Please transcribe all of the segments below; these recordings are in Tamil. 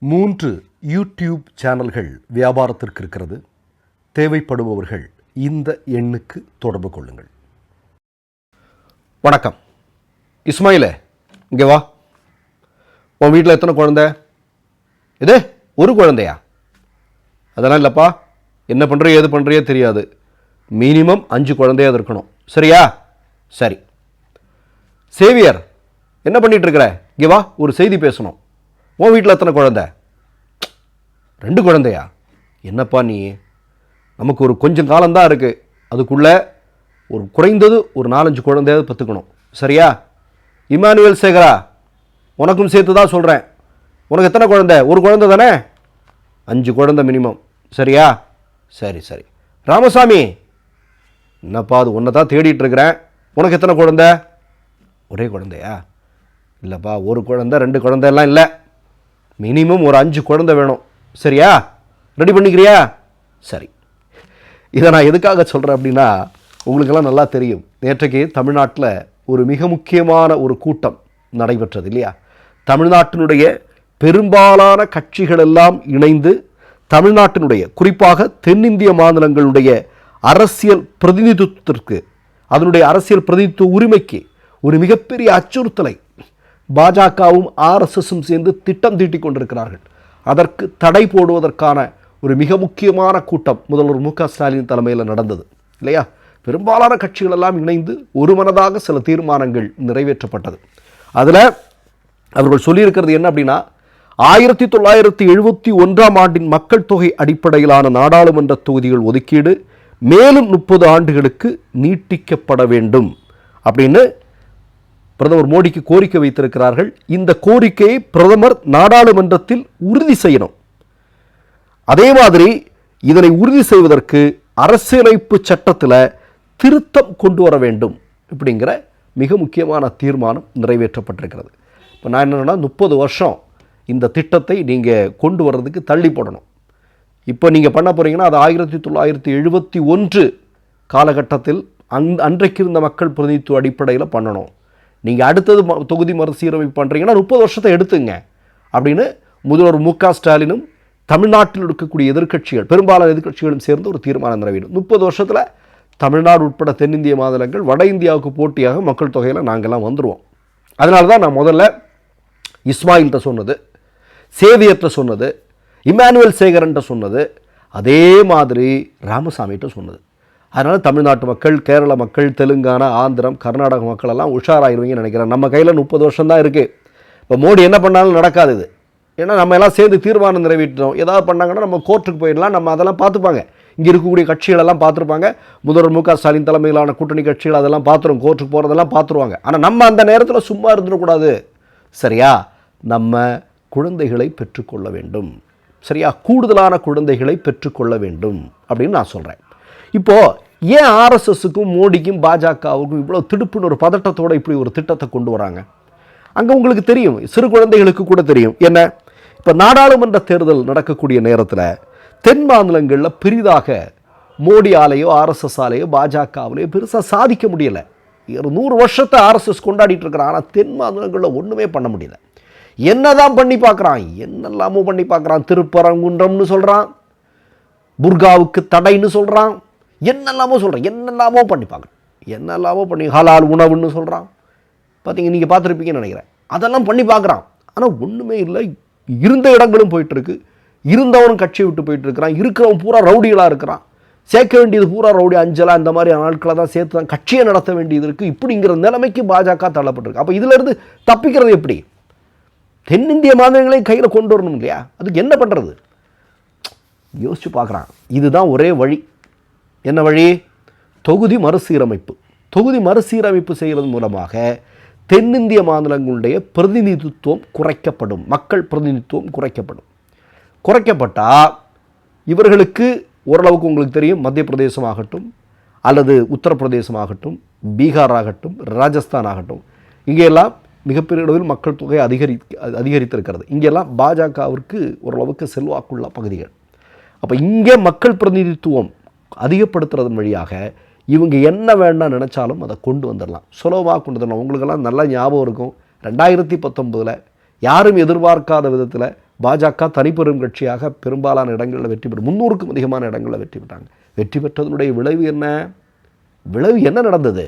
மூன்று யூடியூப் சேனல்கள் வியாபாரத்திற்கு இருக்கிறது. தேவைப்படுபவர்கள் இந்த எண்ணுக்கு தொடர்பு கொள்ளுங்கள். வணக்கம். இஸ்மாயிலே இங்கே வா. உன் வீட்டில் எத்தனை குழந்தை? இது ஒரு குழந்தையா? அதெல்லாம் இல்லைப்பா. என்ன பண்ணுறியோ ஏது பண்ணுறியோ தெரியாது. மினிமம் அஞ்சு குழந்தையாவது இருக்கணும். சரியா? சரி. சேவியர் என்ன பண்ணிட்டு இருக்கிற? இங்கே வா ஒரு செய்தி பேசணும். உன் வீட்டில் எத்தனை குழந்த? ரெண்டு குழந்தையா? என்னப்பா நீ? நமக்கு ஒரு கொஞ்சம் காலம்தான் இருக்குது அதுக்குள்ளே ஒரு குறைந்தது ஒரு நாலஞ்சு குழந்தையாவது பார்த்துக்கணும் சரியா? இமானுவேல் சேகரா உனக்கும் சேர்த்து தான் சொல்கிறேன் உனக்கு எத்தனை குழந்தை? ஒரு குழந்தை தானே? அஞ்சு குழந்த மினிமம் சரியா? சரி சரி. ராமசாமி என்னப்பா அது ஒன்றை தான் தேடிட்டு இருக்கிறேன். உனக்கு எத்தனை குழந்த? ஒரே குழந்தையா? இல்லைப்பா ஒரு குழந்த ரெண்டு குழந்தையெல்லாம் இல்லை. மினிமம் ஒரு அஞ்சு குழந்தை வேணும். சரியா? ரெடி பண்ணிக்கிறியா? சரி. இதை நான் எதுக்காக சொல்கிறேன் அப்படின்னா உங்களுக்கெல்லாம் நல்லா தெரியும். நேற்றைக்கு தமிழ்நாட்டில் ஒரு மிக முக்கியமான ஒரு கூட்டம் நடைபெற்றது இல்லையா? தமிழ்நாட்டினுடைய பெரும்பாலான கட்சிகள் எல்லாம் இணைந்து தமிழ்நாட்டினுடைய குறிப்பாக தென்னிந்திய மாநிலங்களுடைய அரசியல் பிரதிநிதித்துவத்திற்கு அதனுடைய அரசியல் பிரதிநிதித்துவ உரிமைக்கு ஒரு மிகப்பெரிய அச்சுறுத்தலை பாஜகவும் ஆர்எஸ்எஸும் சேர்ந்து திட்டம் தீட்டிக் கொண்டிருக்கிறார்கள். அதற்கு தடை போடுவதற்கான ஒரு மிக முக்கியமான கூட்டம் முதல்வர் மு க ஸ்டாலின் தலைமையில் நடந்தது. இல்லையா? பெரும்பாலான கட்சிகள் எல்லாம் இணைந்து ஒரு மனதாக சில தீர்மானங்கள் நிறைவேற்றப்பட்டது. அதில் அவர்கள் சொல்லியிருக்கிறது என்ன அப்படின்னா ஆயிரத்தி தொள்ளாயிரத்தி எழுபத்தி ஒன்றாம் ஆண்டின் மக்கள் தொகை அடிப்படையிலான நாடாளுமன்ற தொகுதிகள் ஒதுக்கீடு மேலும் முப்பது ஆண்டுகளுக்கு நீட்டிக்கப்பட வேண்டும் அப்படின்னு பிரதமர் மோடிக்கு கோரிக்கை வைத்திருக்கிறார்கள். இந்த கோரிக்கையை பிரதமர் நாடாளுமன்றத்தில் உறுதி செய்யணும். அதே மாதிரி இதனை உறுதி செய்வதற்கு அரசியலமைப்பு சட்டத்தில் திருத்தம் கொண்டு வர வேண்டும் இப்படிங்கிற மிக முக்கியமான தீர்மானம் நிறைவேற்றப்பட்டிருக்கிறது. இப்போ நான் என்னென்னா முப்பது வருஷம் இந்த திட்டத்தை நீங்கள் கொண்டு வர்றதுக்கு தள்ளி போடணும். இப்போ நீங்கள் பண்ண போகிறீங்கன்னா அது ஆயிரத்தி தொள்ளாயிரத்தி எழுபத்தி ஒன்று காலகட்டத்தில் அந் அன்றைக்கு இருந்த மக்கள் பிரதிநிதித்துவ அடிப்படையில் பண்ணணும். நீங்கள் அடுத்தது ம- தொகுதி மறுசீரமைப்பு பண்ணுறீங்கன்னா முப்பது வருஷத்தை எடுத்துங்க. அப்படின்னு முதல்வர் மு க ஸ்டாலினும் தமிழ்நாட்டில் இருக்கக்கூடிய எதிர்க்கட்சிகள் பெரும்பாலான எதிர்க்கட்சிகளும் சேர்ந்து ஒரு தீர்மானம் நிறைவேறும் முப்பது வருஷத்தில் தமிழ்நாடு உட்பட தென்னிந்திய மாநிலங்கள் வட இந்தியாவுக்கு போட்டியாக மக்கள் தொகையில் நாங்கள்லாம் வந்துடுவோம் அதனால தான் நான் முதல்ல இஸ்மாயில்கிட்ட சொன்னது சேவியர்கிட்ட சொன்னது இமானுவல் சேகரன்ட்ட சொன்னது அதே மாதிரி ராமசாமிகிட்ட சொன்னது. அதனால் தமிழ்நாட்டு மக்கள் கேரள மக்கள் தெலுங்கானா ஆந்திரம் கர்நாடக மக்கள் எல்லாம் உஷாராயிருவீங்கன்னு நினைக்கிறேன். நம்ம கையில் முப்பது வருஷம் தான் இருக்குது இப்போ மோடி என்ன பண்ணாலும் நடக்காது இது. ஏன்னா நம்ம எல்லாம் சேர்ந்து தீர்மானம் நிறைவேற்றோம் ஏதாவது பண்ணாங்கன்னா நம்ம கோர்ட்டுக்கு போயிடலாம். நம்ம அதெல்லாம் பார்த்துப்பாங்க. இங்கே இருக்கக்கூடிய கட்சிகள் எல்லாம் பார்த்துருப்பாங்க. முதல்வர் மு க ஸ்டாலின் தலைமையிலான கூட்டணி கட்சிகள் அதெல்லாம் பார்த்துரும். கோர்ட்டுக்கு போகிறதெல்லாம் பார்த்துருவாங்க. ஆனால் நம்ம அந்த நேரத்தில் சும்மா இருந்துடக்கூடாது. சரியா? நம்ம குழந்தைகளை பெற்றுக்கொள்ள வேண்டும். சரியா? கூடுதலான குழந்தைகளை பெற்றுக்கொள்ள வேண்டும் அப்படின்னு நான் சொல்கிறேன் இப்போது ஏன் ஆர்எஸ்எஸுக்கும் மோடிக்கும் பாஜகவுக்கும் இவ்வளோ திடுப்புன்னு ஒரு பதட்டத்தோட இப்படி ஒரு திட்டத்தை கொண்டு வராங்க? அங்கே உங்களுக்கு தெரியும் சிறு குழந்தைகளுக்கு கூட தெரியும். என்ன? இப்போ நாடாளுமன்ற தேர்தல் நடக்கக்கூடிய நேரத்தில் தென் மாநிலங்களில் பெரிதாக மோடி ஆலையோ ஆர்எஸ்எஸ் ஆலையோ பாஜகவிலையோ பெருசாக சாதிக்க முடியலை. ஒரு நூறு வருஷத்தை ஆர்எஸ்எஸ் கொண்டாடிட்டு இருக்கிறான். ஆனால் தென் மாநிலங்களில் ஒன்றுமே பண்ண முடியல. என்னதான் பண்ணி பார்க்குறான்? என்னெல்லாமோ பண்ணி பார்க்குறான். திருப்பரங்குன்றம்னு சொல்கிறான் புர்காவுக்கு தடைன்னு சொல்கிறான் என்னெல்லாமோ சொல்கிறான் என்னெல்லாமோ பண்ணி பார்க்குறான் என்னெல்லாமோ பண்ணி ஹலால் உணவுன்னு சொல்கிறான் பார்த்தீங்க நீங்கள் பார்த்துருப்பீங்கன்னு நினைக்கிறேன். அதெல்லாம் பண்ணி பார்க்குறான். ஆனால் ஒன்றுமே இல்லை. இருந்த இடங்களும் போயிட்டுருக்கு. இருந்தவனும் கட்சியை விட்டு போயிட்டு இருக்கிறான் இருக்கிறவன் பூரா ரவுடிகளாக இருக்கிறான். சேர்க்க வேண்டியது பூரா ரவுடி அஞ்சலா இந்த மாதிரி நாட்களை தான் சேர்த்து தான் கட்சியை நடத்த வேண்டியது இருக்குது இப்படிங்கிற நிலைமைக்கு பாஜக தள்ளப்பட்டிருக்கு. அப்போ இதிலிருந்து தப்பிக்கிறது எப்படி? தென்னிந்திய மாநிலங்களையும் கையில் கொண்டு வரணும் இல்லையா? அதுக்கு என்ன பண்ணுறது யோசித்து பார்க்குறான். இதுதான் ஒரே வழி. என்ன வழி? தொகுதி மறுசீரமைப்பு. தொகுதி மறுசீரமைப்பு செய்கிறது மூலமாக தென்னிந்திய மாநிலங்களுடைய பிரதிநிதித்துவம் குறைக்கப்படும். மக்கள் பிரதிநிதித்துவம் குறைக்கப்படும். குறைக்கப்பட்டால் இவர்களுக்கு ஓரளவுக்கு உங்களுக்கு தெரியும் மத்திய பிரதேசம் ஆகட்டும் அல்லது உத்தரப்பிரதேசமாகட்டும் பீகார் ஆகட்டும் ராஜஸ்தான் ஆகட்டும். இங்கெல்லாம் மிகப்பெரிய அளவில் மக்கள் தொகை அதிகரி அதிகரித்திருக்கிறது. இங்கெல்லாம் பாஜகவிற்கு ஓரளவுக்கு செல்வாக்குள்ள பகுதிகள். அப்போ இங்கே மக்கள் பிரதிநிதித்துவம் அதிகப்படுத்துறதன் வழியாக இவங்க என்ன வேண்டாம் நினச்சாலும் அதை கொண்டு வந்துடலாம். சுலபமாக கொண்டு வந்துடலாம். உங்களுக்கெல்லாம் நல்லா ஞாபகம் இருக்கும். ரெண்டாயிரத்தி பத்தொம்பதில் யாரும் எதிர்பார்க்காத விதத்தில் பாஜக தனிப்பெரும் கட்சியாக பெரும்பாலான இடங்களில் வெற்றி பெறும் முந்நூறுக்கும் அதிகமான இடங்களில் வெற்றி பெற்றாங்க. வெற்றி பெற்றதனுடைய விளைவு என்ன? விளைவு என்ன நடந்தது?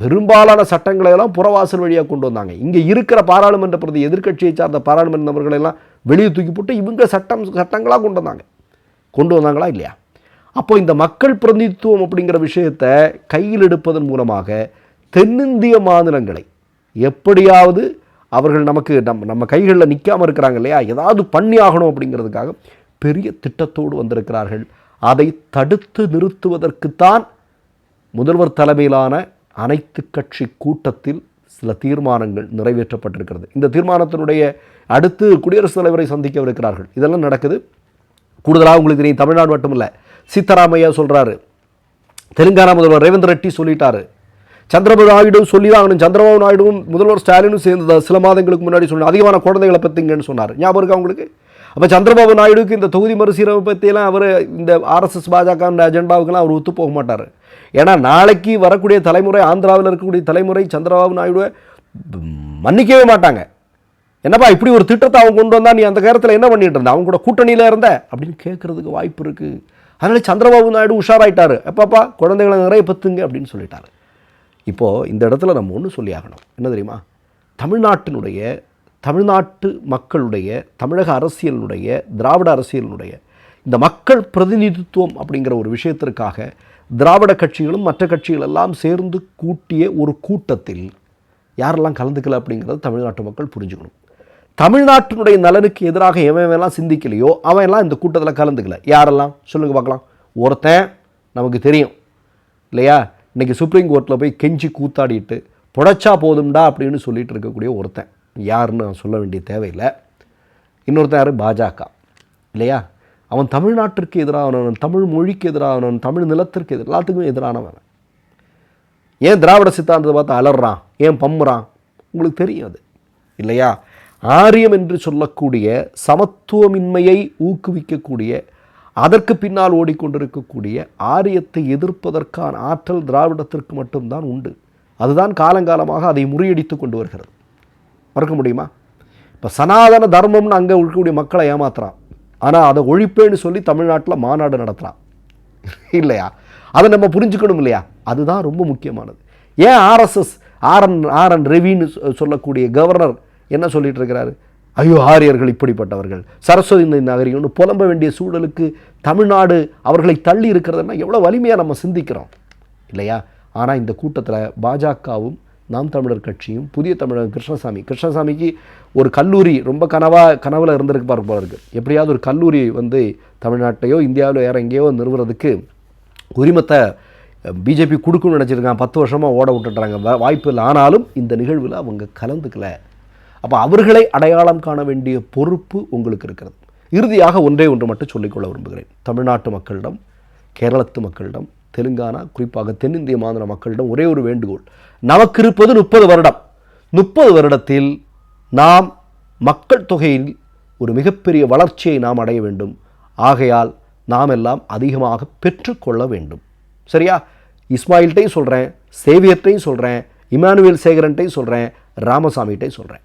பெரும்பாலான சட்டங்களை எல்லாம் புறவாசல் வழியாக கொண்டு வந்தாங்க. இங்கே இருக்கிற பாராளுமன்ற பிரதி எதிர்க்கட்சியை சார்ந்த பாராளுமன்ற நபர்களெல்லாம் வெளியே தூக்கி போட்டு இவங்க சட்டம் சட்டங்களாக கொண்டு வந்தாங்க. கொண்டு வந்தாங்களா இல்லையா? அப்போ இந்த மக்கள் பிரதிநிதித்துவம் அப்படிங்கிற விஷயத்தை கையில் எடுப்பதன் மூலமாக தென்னிந்திய மாநிலங்களை எப்படியாவது அவர்கள் நமக்கு நம்ம நம்ம கைகளில் நிற்காமல் இருக்கிறாங்க இல்லையா? ஏதாவது பண்ணி ஆகணும் அப்படிங்கிறதுக்காக பெரிய திட்டத்தோடு வந்திருக்கிறார்கள். அதை தடுத்து நிறுத்துவதற்குத்தான் முதல்வர் தலைமையிலான அனைத்து கட்சி கூட்டத்தில் சில தீர்மானங்கள் நிறைவேற்றப்பட்டிருக்கிறது. இந்த தீர்மானத்தினுடைய அடுத்து குடியரசுத் தலைவரை சந்திக்கவிருக்கிறார்கள் இதெல்லாம் நடக்குது. கூடுதலாக உங்களுக்கு தெரியும் தமிழ்நாடு மட்டும் இல்லை சித்தராமையா சொல்கிறாரு தெலுங்கானா முதல்வர் ரேவந்த் ரெட்டி சொல்லிட்டாரு. சந்திரபாபு நாயுடும் சொல்லி தான் ஆகணும் சந்திரபாபு நாயுடுவும் முதல்வர் ஸ்டாலினும் சேர்ந்து சில மாதங்களுக்கு முன்னாடி சொன்னார் அதிகமான குழந்தைகளை பற்றிங்கன்னு சொன்னார். ஞாபகம் இருக்கா உங்களுக்கு? அப்போ சந்திரபாபு நாயுடுக்கு இந்த தொகுதி மறுசீரமைப்பு பற்றியெல்லாம் அவர் இந்த ஆர்எஸ்எஸ் பாஜக அஜெண்டாவுக்கெல்லாம் அவர் ஒத்து போக மாட்டார். ஏன்னா நாளைக்கு வரக்கூடிய தலைமுறை ஆந்திராவில் இருக்கக்கூடிய தலைமுறை சந்திரபாபு நாயுடுவை மன்னிக்கவே மாட்டாங்க. என்னப்பா இப்படி ஒரு திட்டத்தை அவங்க கொண்டு வந்தால் நீ அந்த நேரத்தில் என்ன பண்ணிட்டு இருந்த? அவங்க கூட கூட்டணியில் இருந்த? அப்படின்னு கேட்கறதுக்கு வாய்ப்பு இருக்குது அதனால் சந்திரபாபு நாயுடு உஷாராயிட்டார். எப்பப்பா குழந்தைகளை நிறைய பத்துங்க அப்படின்னு சொல்லிட்டாரு. இப்போது இந்த இடத்துல நம்ம ஒன்று சொல்லி ஆகணும். என்ன தெரியுமா? தமிழ்நாட்டினுடைய தமிழ்நாட்டு மக்களுடைய தமிழக அரசியலினுடைய திராவிட அரசியலினுடைய இந்த மக்கள் பிரதிநிதித்துவம் அப்படிங்கிற ஒரு விஷயத்திற்காக திராவிட கட்சிகளும் மற்ற கட்சிகள் எல்லாம் சேர்ந்து கூட்டிய ஒரு கூட்டத்தில் யாரெல்லாம் கலந்துக்கல அப்படிங்கிறத தமிழ்நாட்டு மக்கள் புரிஞ்சுக்கணும். தமிழ்நாட்டினுடைய நலனுக்கு எதிராக எவன் சிந்திக்கலையோ அவன் எல்லாம் இந்த கூட்டத்தில் கலந்துக்கல. யாரெல்லாம்? சொல்லுங்க பார்க்கலாம். ஒருத்தன் நமக்கு தெரியும். இல்லையா? இன்றைக்கி சுப்ரீம் கோர்ட்டில் போய் கெஞ்சி கூத்தாடிட்டு புடைச்சா போதும்டா அப்படின்னு சொல்லிட்டு இருக்கக்கூடிய ஒருத்தன். யாருன்னு நான் சொல்ல வேண்டிய தேவையில்லை. இன்னொருத்தன் யார்? பாஜக. இல்லையா? அவன் தமிழ்நாட்டிற்கு எதிரானவன் தமிழ் மொழிக்கு எதிரானவன் தமிழ் நிலத்திற்கு எதிர் எல்லாத்துக்கும் எதிரானவன் ஏன் திராவிட சித்தாந்தத்தை பார்த்து அலறான்? ஏன் பம்முறான்? உங்களுக்கு தெரியும் அது. இல்லையா? ஆரியம் என்று சொல்லக்கூடிய சமத்துவமின்மையை ஊக்குவிக்கக்கூடிய அதற்கு பின்னால் ஓடிக்கொண்டிருக்கக்கூடிய ஆரியத்தை எதிர்ப்பதற்கான ஆற்றல் திராவிடத்திற்கு மட்டும்தான் உண்டு. அதுதான் காலங்காலமாக அதை முறியடித்து கொண்டு வருகிறது. மறக்க முடியுமா? இப்போ சனாதன தர்மம்னு அங்கே இருக்கக்கூடிய மக்களை ஏமாத்துறான். ஆனால் அதை ஒழிப்பேன்னு சொல்லி தமிழ்நாட்டில் மாநாடு நடத்துகிறான் இல்லையா? அதை நம்ம புரிஞ்சுக்கணும் இல்லையா? அதுதான் ரொம்ப முக்கியமானது. ஏன் ஆர்எஸ்எஸ் ஆர்என் ஆர்என் ரவின்னு சொ- சொல்லக்கூடிய கவர்னர் என்ன சொல்லிட்டு இருக்கிறாரு ஐயோ ஆரியர்கள் இப்படிப்பட்டவர்கள். சரஸ்வதி நகரிகள்னு புலம்ப வேண்டிய சூழலுக்கு தமிழ்நாடு அவர்களை தள்ளி இருக்கிறதுனா எவ்வளோ வலிமையாக நம்ம சிந்திக்கிறோம். இல்லையா? ஆனால் இந்த கூட்டத்தில் பாஜகவும் நாம் தமிழர் கட்சியும் புதிய தமிழர் கிருஷ்ணசாமி. கிருஷ்ணசாமிக்கு ஒரு கல்லூரி ரொம்ப கனவாக கனவில் இருந்திருக்கு பாரு போல இருக்குது எப்படியாவது ஒரு கல்லூரி வந்து தமிழ்நாட்டையோ இந்தியாவிலோ வேறு எங்கேயோ நிறுவுறதுக்கு உரிமத்தை பிஜேபி கொடுக்கணும்னு நினச்சிருக்கான் பத்து வருஷமாக ஓட விட்டுட்றாங்க வாய்ப்பு இல்லை. ஆனாலும் இந்த நிகழ்வில் அவங்க கலந்துக்கல. அப்போ அவர்களை அடையாளம் காண வேண்டிய பொறுப்பு உங்களுக்கு இருக்கிறது. இறுதியாக ஒன்றே ஒன்று மட்டும் சொல்லிக்கொள்ள விரும்புகிறேன். தமிழ்நாட்டு மக்களிடம் கேரளத்து மக்களிடம் தெலுங்கானா குறிப்பாக தென்னிந்திய மாநில மக்களிடம் ஒரே ஒரு வேண்டுகோள். நமக்கு இருப்பது முப்பது வருடம். முப்பது வருடத்தில் நாம் மக்கள் தொகையில் ஒரு மிகப்பெரிய வளர்ச்சியை நாம் அடைய வேண்டும். ஆகையால் நாம் எல்லாம் அதிகமாக பெற்றுக்கொள்ள வேண்டும். சரியா? இஸ்மாயில்ட்டையும் சொல்கிறேன் சேவியர்ட்டையும் சொல்கிறேன் இமானுவேல் சேகரன்ட்டையும் சொல்கிறேன் ராமசாமிகிட்டையும் சொல்கிறேன்